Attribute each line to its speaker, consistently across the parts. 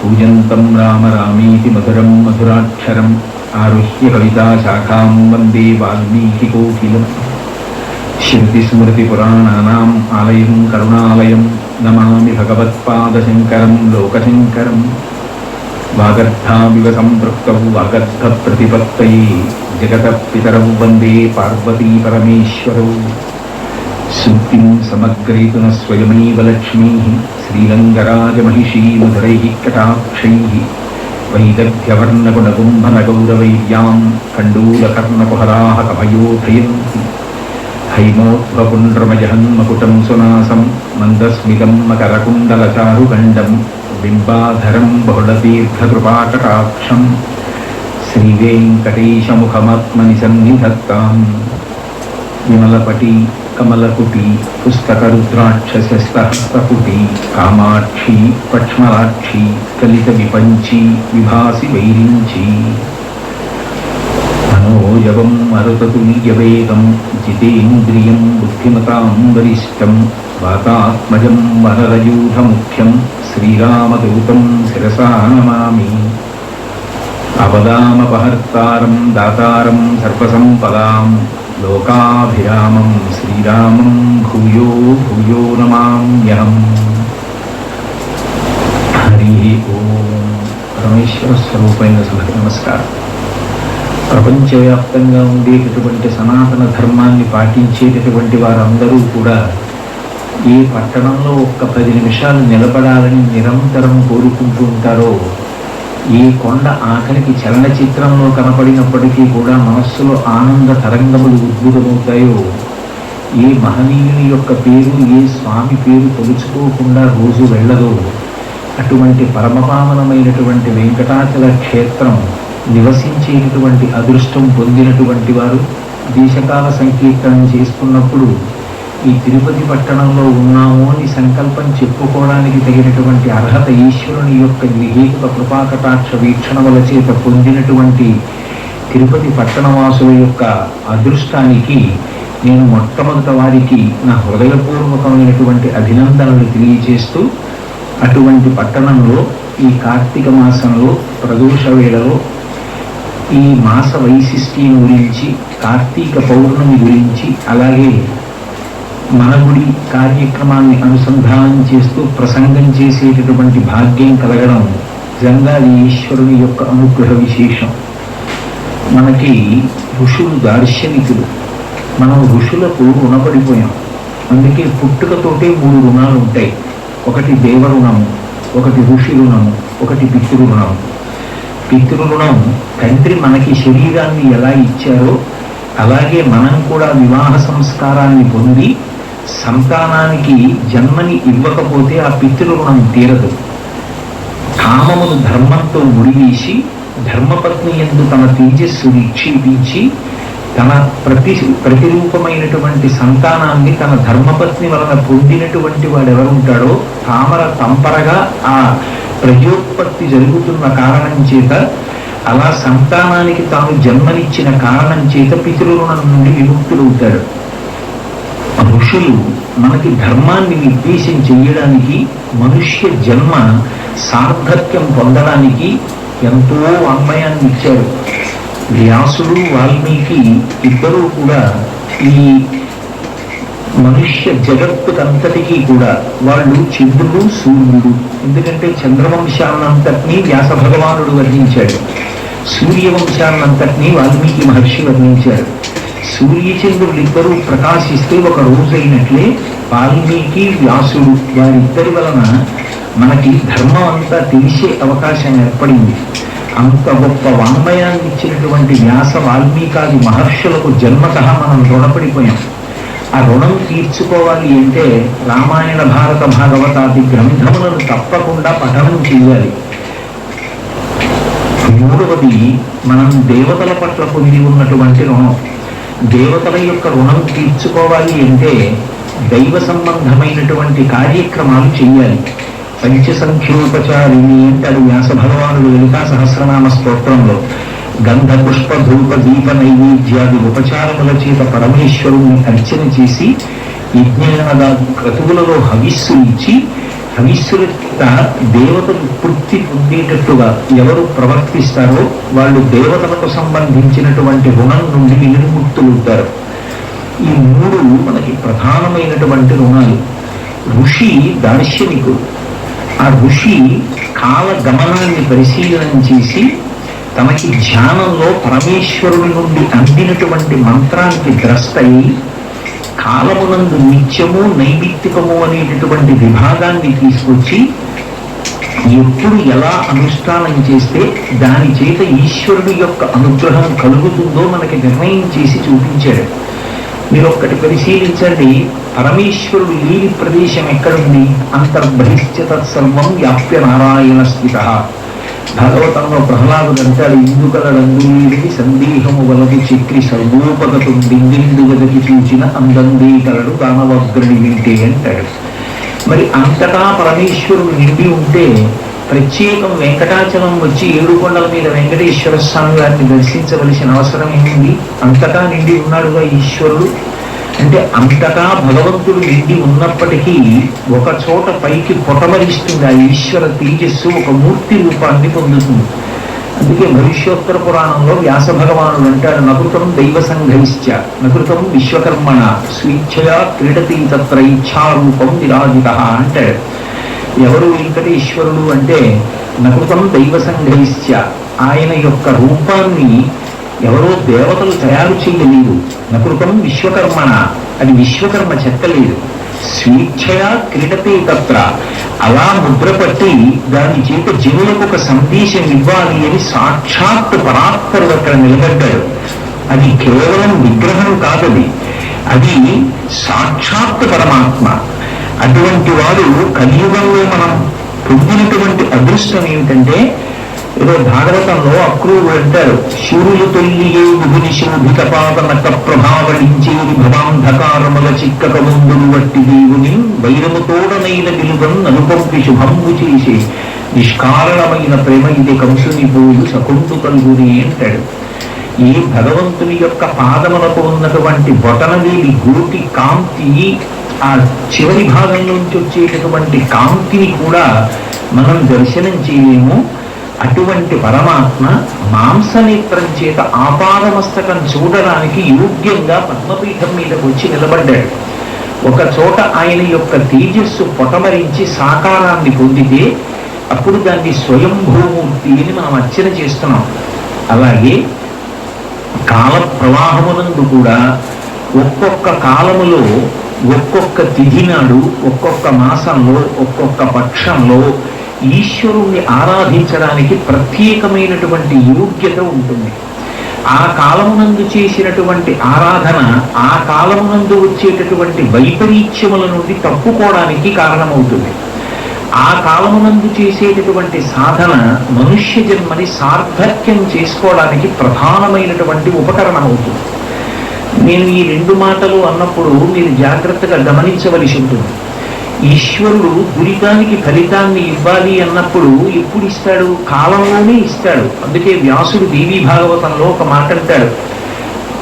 Speaker 1: కూజంతం రామ రామేతి మధురం మధురాక్షరం ఆరుహ్య కవితాశాఖాం వందే వాల్మీకికోకిలం శృతిస్మృతిపురాణానాం ఆలయం కరుణాలయం నమామి భగవత్పాదశంకరం లోకశంకరం వాగర్థావివ సంపృక్తౌ వాగర్థ ప్రతిపత్తై జగత పితరౌ వందే పార్వతీ పరమేశ్వరౌ సూక్తిం సమగ్రయతున స్వయమేవ లక్ష్మీ శ్రీరంగరాజమహిషీ మధురై కటాక్షై వైదగ్ధ్యవర్ణగుణగుంభనగౌరవైర్యాం కండూలకర్ణకుహరాः కమయోధయంతి హైమోద్భపుండ్రమజహన్మకుటం సునాసం మందస్మితం మకరకుండలచారుగండం బింబాధరం బహుళతీర్థకృపాకటాక్షం శ్రీవేంకటేశముఖమాత్మని సన్నిధత్తాం విమలపటి కమలకుటి పుస్తకరుద్రాక్షసహస్రకుటి కామాక్షి పక్ష్మలాక్షి కలిత విపంచి విభాసి వైరించి మనోజవం మరుతతుల్యవేగం జితేంద్రియం బుద్ధిమతాం వరిష్టం వాతాత్మజం వరరయూధముఖ్యం శ్రీరామదూతం శిరసా నమామి అవదామపహర్తారం దాతారం సర్వసంపదాం లోకాభిరామం శ్రీరామం భూయో భూయో నమామ్యహం హరి ఓం పరమేశ్వర స్వరూపైన సభకి నమస్కారం. ప్రపంచవ్యాప్తంగా ఉండేటటువంటి సనాతన ధర్మాన్ని పాటించేటటువంటి వారందరూ కూడా ఏ పట్టణంలో ఒక్క పది నిమిషాలు నిలబడాలని నిరంతరం కోరుకుంటూ ఉంటారో ఏ కొండ ఆఖరికి చలనచిత్రంలో కనపడినప్పటికీ కూడా మనస్సులో ఆనంద తరంగములు ఉద్భుతమవుతాయో? ఏ మహనీయుని యొక్క పేరు ఏ స్వామి పేరు తలుచుకోకుండా రోజు వెళ్ళదో. అటువంటి పరమపావనమైనటువంటి వెంకటాచల క్షేత్రం నివసించేటటువంటి అదృష్టం పొందినటువంటి వారు దేశకాల సంకీర్తనం చేసుకున్నప్పుడు ఈ తిరుపతి పట్టణంలో ఉన్నాము అని సంకల్పం చెప్పుకోవడానికి తగినటువంటి అర్హత ఈశ్వరుని యొక్క నిర్హేతుక కృపాకటాక్ష వీక్షణముల చేత పొందినటువంటి తిరుపతి పట్టణవాసుల యొక్క అదృష్టానికి నేను మొట్టమొదట వారికి నా హృదయపూర్వకమైనటువంటి అభినందనలు తెలియజేస్తూ అటువంటి పట్టణంలో ఈ కార్తీక మాసంలో ప్రదోష వేళలో ఈ మాస వైశిష్ట్యం గురించి కార్తీక పౌర్ణమి గురించి అలాగే మన గుడి కార్యక్రమాన్ని అనుసంధానం చేస్తూ ప్రసంగం చేసేటటువంటి భాగ్యం కలగడం నిజంగా అది ఈశ్వరుని యొక్క అనుగ్రహ విశేషం. మనకి ఋషులు దార్శనికులు. మనం ఋషులకు రుణపడిపోయాం. అందుకే పుట్టుకతోటే మూడు రుణాలు ఉంటాయి. ఒకటి దేవరుణము ఒకటి ఋషి రుణము ఒకటి పితృరుణము పితృరుణం తండ్రి మనకి శరీరాన్ని ఎలా ఇచ్చారో అలాగే మనం కూడా వివాహ సంస్కారాన్ని పొంది సంతానానికి జన్మని ఇవ్వకపోతే ఆ పితృ తీరదు. కామమును ధర్మంతో ముడివేసి ధర్మపత్ని ఎందు తన తేజస్సు నిక్షేపించి తన ప్రతి ప్రతిరూపమైనటువంటి సంతానాన్ని తన ధర్మపత్ని వలన పొందినటువంటి వాడు ఎవరుంటాడో తామర తంపరగా ఆ ప్రజోత్పత్తి జరుగుతున్న కారణం చేత అలా సంతానానికి తాను జన్మనిచ్చిన కారణం చేత పితృరుణం నుండి విముక్తులవుతాడు మనుషులు మనకి ధర్మాన్ని నిర్దేశం చేయడానికి మనుష్య జన్మ సార్థక్యం పొందడానికి ఎంతో అన్వయాన్ని ఇచ్చారు వ్యాసుడు వాల్మీకి ఇద్దరూ కూడా ఈ మనుష్య జగత్తుకంతటికీ కూడా వాళ్ళు చంద్రుడు సూర్యుడు. ఎందుకంటే చంద్రవంశాన్నంతటినీ వ్యాస భగవానుడు వర్ణించాడు. సూర్యవంశాన్నంతటినీ వాల్మీకి మహర్షి వర్ణించాడు సూర్యచంద్రులు ఇద్దరూ ప్రకాశిస్తే ఒక రోజైనట్లే వాల్మీకి వ్యాసుడు వారిద్దరి వలన మనకి ధర్మం అంతా తెలిసే అవకాశం ఏర్పడింది. అంత గొప్ప వాంగ్మయాన్ని ఇచ్చినటువంటి వ్యాస వాల్మీకాది మహర్షులకు జన్మత మనం రుణపడిపోయాం. ఆ రుణం తీర్చుకోవాలి అంటే రామాయణ భారత భాగవతాది గ్రంథములను తప్పకుండా పఠనం చేయాలి మూడవది మనం దేవతల పట్ల పొంది ఉన్నటువంటి రుణం. దేవతల యొక్క రుణం తీర్చుకోవాలి అంటే దైవ సంబంధమైనటువంటి కార్యక్రమాలు చేయాలి పంచసంఖ్యోపచారిణి అంటాడు వ్యాస భగవానుడు లలితా సహస్రనామ స్తోత్రంలో. గంధ పుష్ప ధూప దీప నైవేద్యాది ఉపచారముల చేత పరమేశ్వరుణ్ణి అర్చన చేసి యజ్ఞాన క్రతువులలో హవిస్సు ఇచ్చి అవిశ్రుత దేవతలు తృప్తి పొందేటట్టుగా ఎవరు ప్రవర్తిస్తారో వాళ్ళు దేవతలకు సంబంధించినటువంటి రుణం నుండి విముక్తులుంటారు ఈ మూడు మనకి ప్రధానమైనటువంటి రుణాలు. ఋషి దార్శనికుడు. ఆ ఋషి కాల గమనాన్ని పరిశీలన చేసి తనకి ధ్యానంలో పరమేశ్వరుడి నుండి అందినటువంటి మంత్రానికి ద్రష్ట అయి కాలమునందు నిత్యము నైమిత్తికము అనేటటువంటి విభాగాన్ని తీసుకొచ్చి ఎప్పుడు ఎలా అనుష్ఠానం చేస్తే దాని చేత ఈశ్వరుడి యొక్క అనుగ్రహం కలుగుతుందో మనకి నిర్ణయం చేసి చూపించాడు. మీరు ఒక్కటి పరిశీలించండి పరమేశ్వరుడు లేని ప్రదేశం ఎక్కడుంది? అంతర్బహిష్యత సర్వం వ్యాప్య నారాయణ స్థిత భాగవతంలో ప్రహ్లాదుడు అంటాడు ఇందుకలడందులేడికి సందేహము వలది చక్రి సర్వోపగతు దిండిందు గదకి చూచిన అందందీకలడు దానవగ్రుడి వింటే అంటాడు. మరి అంతటా పరమేశ్వరుడు నిండి ఉంటే ప్రత్యేకం వెంకటాచలం వచ్చి ఏడుకొండల మీద వెంకటేశ్వర స్వామి వారిని దర్శించవలసిన అవసరం ఏముంది అంతటా నిండి ఉన్నాడుగా ఈశ్వరుడు. అంటే అంతటా భగవంతుడు నిండి ఉన్నప్పటికీ ఒక చోట పైకి పొటమరిస్తుంది ఆ ఈశ్వర తేజస్సు ఒక మూర్తి రూపాన్ని పొందుతుంది. అందుకే భవిష్యోత్తర పురాణంలో వ్యాస భగవానుడు అంటాడు నకృతం దైవ సంఘైశ్చ నకృతం విశ్వకర్మణ స్వేచ్ఛయా క్రీడతి తత్ర ఇచ్ఛారూపం విరాజిత అంటాడు. ఎవరు వెంకటేశ్వరుడు అంటే నకృతం దైవ సంఘైశ్చ ఆయన యొక్క రూపాన్ని ఎవరో దేవతలు తయారు చేయలేదు నకృతం విశ్వకర్మణ. అది విశ్వకర్మ చెక్కలేదు. స్వేచ్ఛయా క్రీడతే తత్ర. అలా ముద్రపట్టి దాని చేత జీవులకు ఒక సందేశం ఇవ్వాలి అని సాక్షాత్ పరాత్పరుడు అక్కడ నిలబడ్డాడు. అది కేవలం విగ్రహం కాదది. అది సాక్షాత్ పరమాత్మ. అటువంటి వారు కలియుగంలో మనం పొందినటువంటి అదృష్టం ఏమిటంటే ఏదో భాగవతంలో అక్రూరు అంటారు. శూరులు తొల్లియే విభుని శోభిత పాదనక ప్రభావళించేది భవాంధకారముల చిక్కక ముందులు వట్టి దేవుని వైరముతోడనైన విలువన్ అనుపంపి శుభంబు చేసే. నిష్కారణమైన ప్రేమ ఇది కంసుని పోయి సకుంటు కలుగుని అంటాడు. ఈ భగవంతుని యొక్క పాదములకు ఉన్నటువంటి బొటనవేలి గోటి కాంతి ఆ చివరి భాగంలోంచి వచ్చేటటువంటి కాంతిని కూడా మనం దర్శనం చేయలేము. అటువంటి పరమాత్మ మాంసనేత్రం చేత ఆపాదమస్తకం చూడడానికి యోగ్యంగా పద్మపీఠం మీదకు వచ్చి నిలబడ్డాడు. ఒక చోట ఆయన యొక్క తేజస్సు పొటమరించి సాకారాన్ని పొందితే అప్పుడు దాన్ని స్వయంభూమూర్తి అని మనం అర్చన చేస్తున్నాం. అలాగే కాల ప్రవాహమునందు కూడా ఒక్కొక్క కాలములో ఒక్కొక్క తిథి నాడు ఒక్కొక్క మాసంలో ఒక్కొక్క పక్షంలో ఈశ్వరుణ్ణి ఆరాధించడానికి ప్రత్యేకమైనటువంటి యోగ్యత ఉంటుంది. ఆ కాలమునందు చేసినటువంటి ఆరాధన ఆ కాలమునందు వచ్చేటటువంటి వైపరీత్యముల నుండి తప్పుకోవడానికి కారణమవుతుంది. ఆ కాలమునందు చేసేటటువంటి సాధన మనుష్య జన్మని సార్థక్యం చేసుకోవడానికి ప్రధానమైనటువంటి ఉపకరణం అవుతుంది నేను ఈ రెండు మాటలు అన్నప్పుడు మీరు జాగ్రత్తగా గమనించవలసి ఉంటుంది. ఈశ్వరుడు దురితానికి ఫలితాన్ని ఇవ్వాలి అన్నప్పుడు ఎప్పుడు ఇస్తాడు కాలంలోనే ఇస్తాడు. అందుకే వ్యాసుడు దేవీ భాగవతంలో ఒక మాట అంటాడు.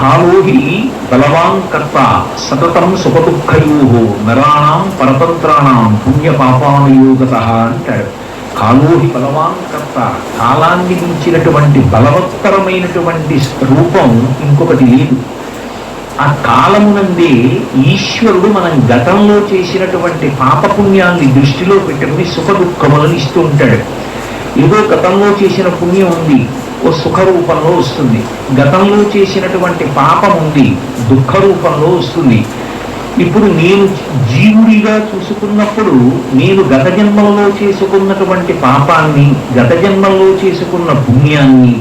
Speaker 1: కాలోహి బలవాన్ కర్త సతతం సుఖదుఃఖయో నరాణం పరతంత్రాణం పుణ్య పాపానుయోగత అంటాడు. కాలోహి బలవాన్ కర్త కాలాన్ని మించినటువంటి బలవత్తరమైనటువంటి రూపం ఇంకొకటి లేదు. ఆ కాలమునందే ఈశ్వరుడు మనం గతంలో చేసినటువంటి పాపపుణ్యాన్ని దృష్టిలో పెట్టుకుని సుఖ దుఃఖములను ఇస్తూ ఉంటాడు. ఏదో గతంలో చేసిన పుణ్యం ఉంది ఓ సుఖ రూపంలో వస్తుంది. గతంలో చేసినటువంటి పాపం ఉంది దుఃఖ రూపంలో వస్తుంది. ఇప్పుడు నేను జీవుడిగా చూసుకున్నప్పుడు నేను గత జన్మంలో చేసుకున్నటువంటి పాపాన్ని గత జన్మల్లో చేసుకున్న పుణ్యాన్ని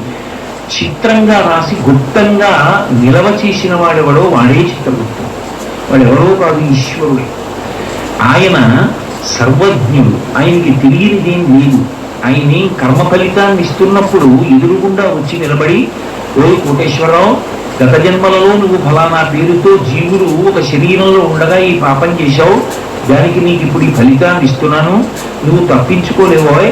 Speaker 1: చిత్రంగా రాసి గుప్తంగా నిలవ చేసిన వాడెవడో వాడే చిత్రగుప్తుడు వాడెవడో కాదు ఈశ్వరుడే. ఆయన సర్వజ్ఞుడు. ఆయనకి తెలియనిదేం లేదు. ఆయన్ని కర్మ ఫలితాన్ని ఇస్తున్నప్పుడు ఎదురుగుండా వచ్చి నిలబడి ఓ కోటేశ్వరరావు గత జన్మలలో నువ్వు ఫలానా పేరుతో జీవులు ఒక శరీరంలో ఉండగా ఈ పాపం చేశావు. దానికి నీకు ఇప్పుడు ఈ ఫలితాన్ని ఇస్తున్నాను. నువ్వు తప్పించుకోలేవోయ్.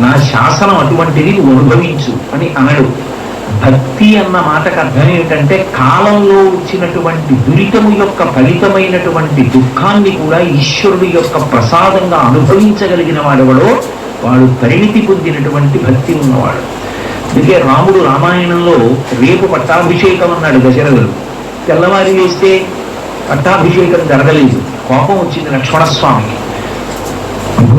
Speaker 1: నా శాసనం అటువంటిది నువ్వు అనుభవించు అని అనడు భక్తి అన్న మాటకు అర్థం ఏమిటంటే కాలంలో వచ్చినటువంటి దురితము యొక్క ఫలితమైనటువంటి దుఃఖాన్ని కూడా ఈశ్వరుడి యొక్క ప్రసాదంగా అనుభవించగలిగిన వాడెవడో వాడు పరిణితి పొందినటువంటి భక్తి ఉన్నవాడు. అందుకే రాముడు రామాయణంలో రేపు పట్టాభిషేకం అన్నాడు దశరథుడు. తెల్లవారి వేస్తే పట్టాభిషేకం జరగలేదు. కోపం వచ్చింది లక్ష్మణస్వామికి.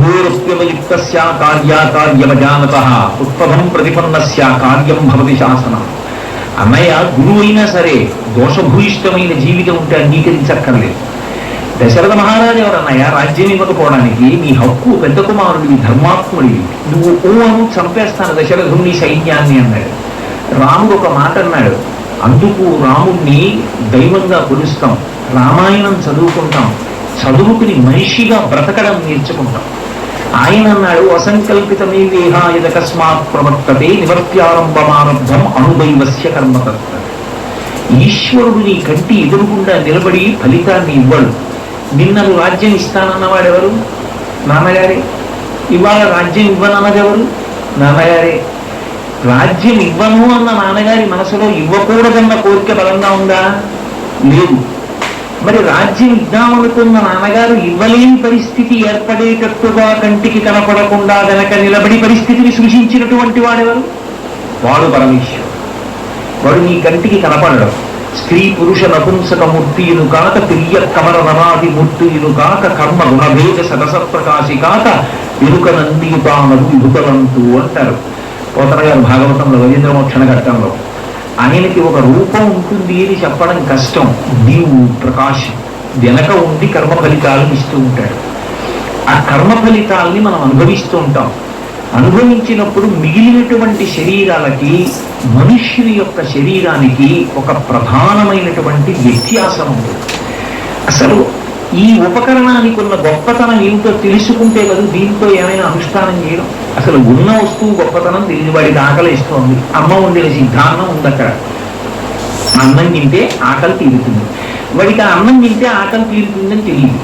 Speaker 1: గురోరప్యవలిప్తస్య కార్యాకార్యమజానత ఉత్పదం ప్రతిపన్నస్య కార్యం భవతి శాసనం. అన్నయ్య గురువు అయినా సరే దోషభూయిష్టమైన జీవితం ఉంటే అంగీకరించక్కర్లేదు. దశరథ మహారాజు ఎవరన్నయ్య రాజ్యం ఇవ్వకపోవడానికి నీ హక్కు పెద్ద కుమారుడివి ధర్మాత్ముడివి. నువ్వు ఓ అను చంపేస్తాను దశరథుని సైన్యాన్ని అన్నాడు. రాముడు ఒక మాట అన్నాడు అందుకు రాముణ్ణి దైవంగా కొలుస్తాం రామాయణం చదువుకుంటాం చదువుకుని మనిషిగా బ్రతకడం నేర్చుకుంటాం. ఆయన అన్నాడు అసంకల్పితమే వేహాయదకస్మాత్ ప్రవర్తతే నివర్త్యారంభమారబ్ధం అణుదైవస్య కర్మతత్వ ఈశ్వరుడు నీ కంటి ఎదురుగుండా నిలబడి ఫలితాన్ని ఇవ్వడు. నిన్నను రాజ్యం ఇస్తానన్నవాడెవరు? నాన్నగారే. ఇవాళ రాజ్యం ఇవ్వనన్నదెవరు? నాన్నగారే. రాజ్యం ఇవ్వను అన్న నాన్నగారి మనసులో ఇవ్వకూడదన్న కోరిక బలంగా ఉందా? లేదు. మరి రాజ్యం ఇద్దామనుకున్న నాన్నగారు ఇవ్వలేని పరిస్థితి ఏర్పడేటట్టుగా కంటికి కనపడకుండా వెనక నిలబడి పరిస్థితిని సృష్టించినటువంటి వాడెవరు? వాడు పరమేశ్వరుడు. వాడు నీ కంటికి కనపడడం. స్త్రీ పురుష నపుంసక మూర్తియును కాక ప్రియ కమల నవాది మూర్తియును కాక కర్మ గుణభేద సరస ప్రకాశి కాక ఎరుక నందియుతానదు విభుతలంతు అంటారు. పోతన గారు భాగవతంలో రవీంద్రమోక్షణ ఘట్టంలో. ఆయనకి ఒక రూపం ఉంటుంది అని చెప్పడం కష్టం. దీవు ప్రకాశం వెనక ఉండి కర్మ ఫలితాలను ఇస్తూ ఉంటాడు. ఆ కర్మ ఫలితాలని మనం అనుభవిస్తూ ఉంటాం. అనుభవించినప్పుడు మిగిలినటువంటి శరీరాలకి మనుష్యుని యొక్క శరీరానికి ఒక ప్రధానమైనటువంటి వ్యత్యాసం ఉంటుంది. అసలు ఈ ఉపకరణానికి ఉన్న గొప్పతనం ఏమిటో తెలుసుకుంటే కదా దీంతో ఏమైనా అనుష్ఠానం చేయడం? అసలు ఉన్న వస్తువు గొప్పతనం తెలియదు వాడికి ఆకలి ఇస్తోంది అమ్మ వండిన సిద్ధాంతం ఉంది అక్కడ అన్నం తింటే ఆకలి తీరుతుంది. వాడికి ఆ అన్నం తింటే ఆకలి తీరుతుందని తెలియదు.